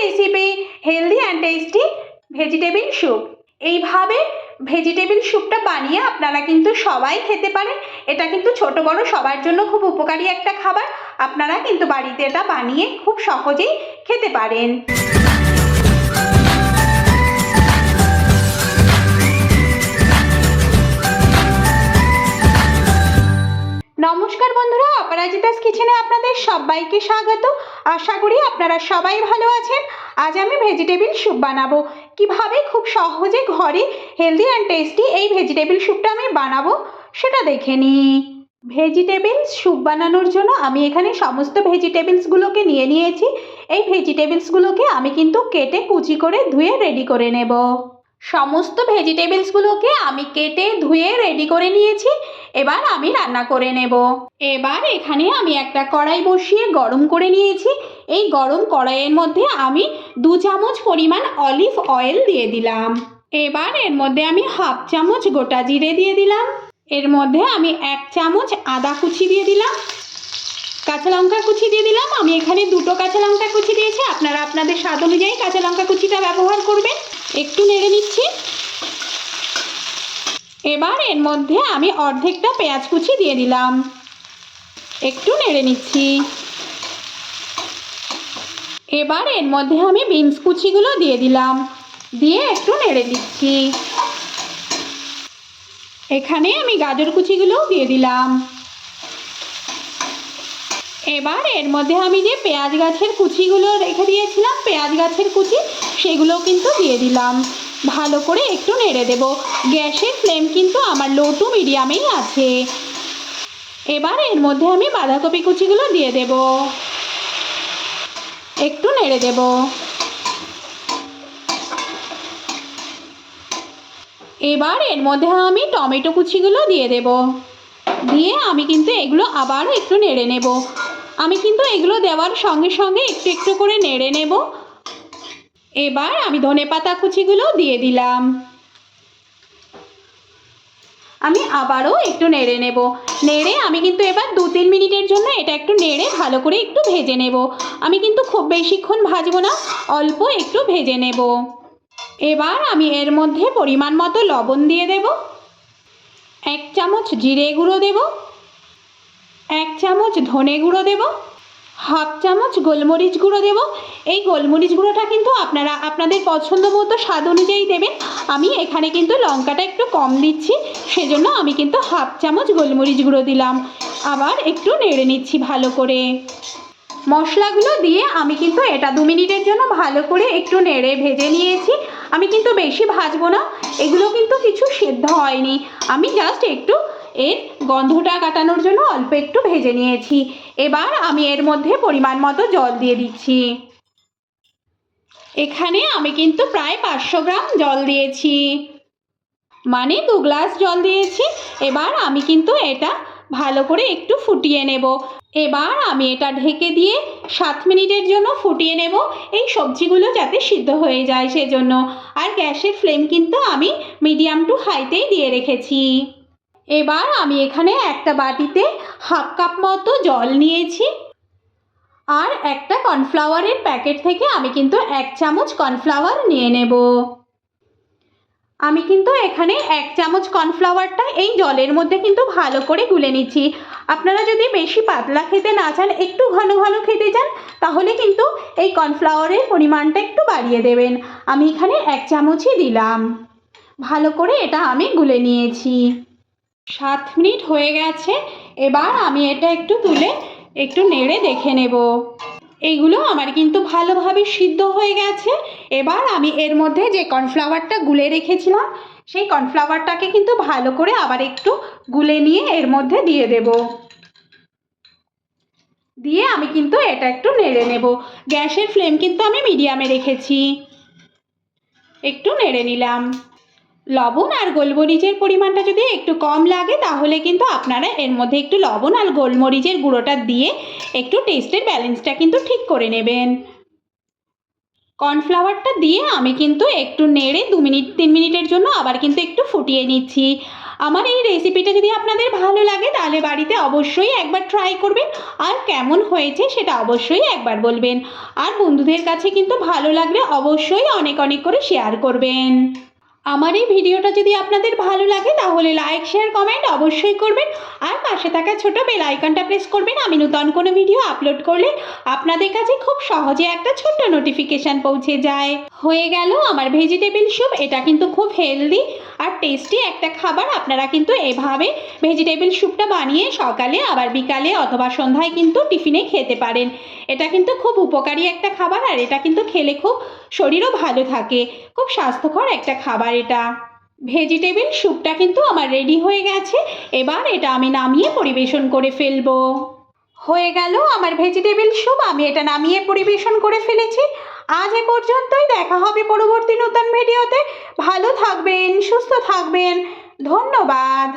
Recipe healthy and tasty vegetable soup এইভাবে vegetable স্যুপটা বানিয়ে আপনারা কিন্তু সবাই খেতে পারেন। এটা কিন্তু ছোট বড় সবার জন্য খুব উপকারী একটা খাবার। আপনারা কিন্তু বাড়িতে এটা বানিয়ে খুব সহজেই খেতে পারেন। কিচেনে আপনাদের সবাইকে স্বাগত। আশা করি আপনারা সবাই ভালো আছেন। আজ আমি ভেজিটেবিল স্যুপ বানাবো। কীভাবে খুব সহজে ঘরে হেলদি অ্যান্ড টেস্টি এই ভেজিটেবিল স্যুপটা আমি বানাবো, সেটা দেখে নিই ভেজিটেবিল স্যুপ বানানোর জন্য আমি এখানে সমস্ত ভেজিটেবিলসগুলোকে নিয়ে নিয়েছি। এই ভেজিটেবিলসগুলোকে আমি কিন্তু কেটে কুচি করে ধুয়ে রেডি করে নেব। সমস্ত ভেজিটেবিলসগুলোকে আমি কেটে ধুয়ে রেডি করে নিয়েছি। এবার আমি রান্না করে নেব। এবার এখানে আমি একটা কড়াই বসিয়ে গরম করে নিয়েছি। এই গরম কড়াইয়ের মধ্যে আমি দু চামচ পরিমাণ অলিভ অয়েল দিয়ে দিলাম। এবার এর মধ্যে আমি হাফ চামচ গোটা জিরে দিয়ে দিলাম। এর মধ্যে আমি এক চামচ আদা কুচি দিয়ে দিলাম। কাঁচা লঙ্কা কুচি দিয়ে দিলাম। আমি এখানে দুটো কাঁচা লঙ্কা কুচি দিয়েছি। আপনারা আপনাদের স্বাদ অনুযায়ী কাঁচা লঙ্কা কুচিটা ব্যবহার করবেন। একটু নেড়ে নিচ্ছি। এবার এর মধ্যে আমি অর্ধেকটা পেঁয়াজ কুচি দিয়ে দিলাম। একটু নেড়ে নিচ্ছি। এবার এর মধ্যে আমি বিনস কুচিগুলো দিয়ে দিলাম। দিয়ে একটু নেড়ে দিচ্ছি। এখানে আমি গাজর কুচিগুলোও দিয়ে দিলাম। এবার এর মধ্যে আমি যে পেঁয়াজ গাছের কুচিগুলো রেখে দিয়েছিলাম, পেঁয়াজ গাছের কুচি, সেগুলো কিন্তু দিয়ে দিলাম। ভালো করে একটু নেড়ে দেব। গ্যাসের ফ্লেম কিন্তু আমার লো টু মিডিয়ামেই আছে। এবার এর মধ্যে আমি বাঁধাকপি কুচিগুলো দিয়ে দেব। একটু নেড়ে দেব। এবার এর মধ্যে আমি টমেটো কুচিগুলো দিয়ে দেব। দিয়ে আমি কিন্তু এগুলো আবার একটু নেড়ে নেব। আমি কিন্তু এগুলো দেওয়ার সঙ্গে সঙ্গে একটু একটু করে নেড়ে নেব। এবার আমি ধনে পাতা কুচিগুলো দিয়ে দিলাম। আমি আবারও একটু নেড়ে নেব। নেড়ে আমি কিন্তু এবার দু তিন মিনিটের জন্য এটা একটু নেড়ে ভালো করে একটু ভেজে নেব। আমি কিন্তু খুব বেশিক্ষণ ভাজবো না, অল্প একটু ভেজে নেব। এবার আমি এর মধ্যে পরিমাণ মতো লবণ দিয়ে দেব। এক চামচ জিরে গুঁড়ো দেব। এক চামচ ধনে গুঁড়ো দেব। হাফ চামচ গোলমরিচ গুঁড়ো দেব। এই গোলমরিচ গুঁড়োটা কিন্তু আপনারা, আপনাদের পছন্দ মতো স্বাদ অনুযায়ী দেবেন। আমি এখানে কিন্তু লঙ্কাটা একটু কম দিচ্ছি, সেজন্য আমি কিন্তু হাফ চামচ গোলমরিচ গুঁড়ো দিলাম। আবার একটু নেড়ে নিচ্ছি ভালো করে। মশলাগুলো দিয়ে আমি কিন্তু এটা দু মিনিটের জন্য ভালো করে একটু নেড়ে ভেজে নিয়েছি। আমি কিন্তু বেশি ভাজবো না, এগুলো কিন্তু কিছু সেদ্ধ হয়নি। আমি জাস্ট একটু এর গন্ধটা কাটানোর জন্য অল্প একটু ভেজে নিয়েছি। এবার আমি এর মধ্যে পরিমাণ মতো জল দিয়ে দিচ্ছি। এখানে আমি কিন্তু প্রায় পাঁচশো গ্রাম জল দিয়েছি। মানে দু গ্লাস জল দিয়েছি। এবার আমি কিন্তু এটা ভালো করে একটু ফুটিয়ে নেব। এবার আমি এটা ঢেকে দিয়ে সাত মিনিটের জন্য ফুটিয়ে নেব। এই সবজিগুলো যাতে সিদ্ধ হয়ে যায় সেজন্য। আর গ্যাসের ফ্লেম কিন্তু আমি মিডিয়াম টু হাইতেই দিয়ে রেখেছি। এবার আমি এখানে একটা বাটিতে হাফ কাপ মতো জল নিয়েছি। আর একটা কর্নফ্লাওয়ারের প্যাকেট থেকে আমি কিন্তু এক চামচ কর্নফ্লাওয়ার নিয়ে নেব। আমি কিন্তু এখানে এক চামচ কর্নফ্লাওয়ারটা এই জলের মধ্যে কিন্তু ভালো করে গুলে নিচ্ছি। আপনারা যদি বেশি পাতলা খেতে না চান, একটু ঘন ঘন খেতে চান, তাহলে কিন্তু এই কর্নফ্লাওয়ারের পরিমাণটা একটু বাড়িয়ে দেবেন। আমি এখানে এক চামচই দিলাম। ভালো করে এটা আমি গুলে নিয়েছি। সাত মিনিট হয়ে গেছে, এবার আমি এটা একটু তুলে একটু নেড়ে দেখে নেব। এইগুলো আমার কিন্তু ভালোভাবে সিদ্ধ হয়ে গেছে। এবার আমি এর মধ্যে যে কর্নফ্লাওয়ারটা গুলে রেখেছিলাম, সেই কর্নফ্লাওয়ারটাকে কিন্তু ভালো করে আবার একটু গুলে নিয়ে এর মধ্যে দিয়ে দেব। দিয়ে আমি কিন্তু এটা একটু নেড়ে নেব। গ্যাসের ফ্লেম কিন্তু আমি মিডিয়ামে রেখেছি। একটু নেড়ে নিলাম। লবণ আর গোলমরিচের পরিমাণটা যদি একটু কম লাগে, তাহলে কিন্তু আপনারা এর মধ্যে একটু লবণ আর গোলমরিচের গুঁড়োটা দিয়ে একটু টেস্টের ব্যালেন্সটা কিন্তু ঠিক করে নেবেন। কর্নফ্লাওয়ারটা দিয়ে আমি কিন্তু একটু নেড়ে দু মিনিট, তিন মিনিটের জন্য আবার কিন্তু একটু ফুটিয়ে নিচ্ছি। আমার এই রেসিপিটা যদি আপনাদের ভালো লাগে, তাহলে বাড়িতে অবশ্যই একবার ট্রাই করবেন। আর কেমন হয়েছে সেটা অবশ্যই একবার বলবেন। আর বন্ধুদের কাছে কিন্তু ভালো লাগলে অবশ্যই অনেক অনেক করে শেয়ার করবেন। আমার এই ভিডিওটা যদি আপনাদের ভালো লাগে, তাহলে লাইক শেয়ার কমেন্ট অবশ্যই করবেন। আর পাশে থাকা ছোট বেল আইকনটা প্রেস করবেন। আমি নতুন কোনো ভিডিও আপলোড করলে আপনাদের কাছে খুব সহজে একটা ছোট্ট নোটিফিকেশান পৌঁছে যায়। হয়ে গেল আমার ভেজিটেবিল স্যুপ এটা কিন্তু খুব হেলদি আর টেস্টি একটা খাবার আপনারা কিন্তু এভাবে ভেজিটেবিল স্যুপটা বানিয়ে সকালে, আবার বিকালে অথবা সন্ধ্যায় কিন্তু টিফিনে খেতে পারেন। এটা কিন্তু খুব উপকারী একটা খাবার আর এটা কিন্তু খেলে খুব শরীরও ভালো থাকে। খুব স্বাস্থ্যকর একটা খাবার এটা। ভেজিটেবিল স্যুপটা কিন্তু আমার রেডি হয়ে গেছে। এবার এটা আমি নামিয়ে পরিবেশন করে ফেলব। হয়ে গেল আমার ভেজিটেবিল স্যুপ আমি এটা নামিয়ে পরিবেশন করে ফেলেছি। আজ এ পর্যন্তই। দেখা হবে পরবর্তী নতুন ভিডিওতে। ভালো থাকবেন সুস্থ থাকবেন। ধন্যবাদ।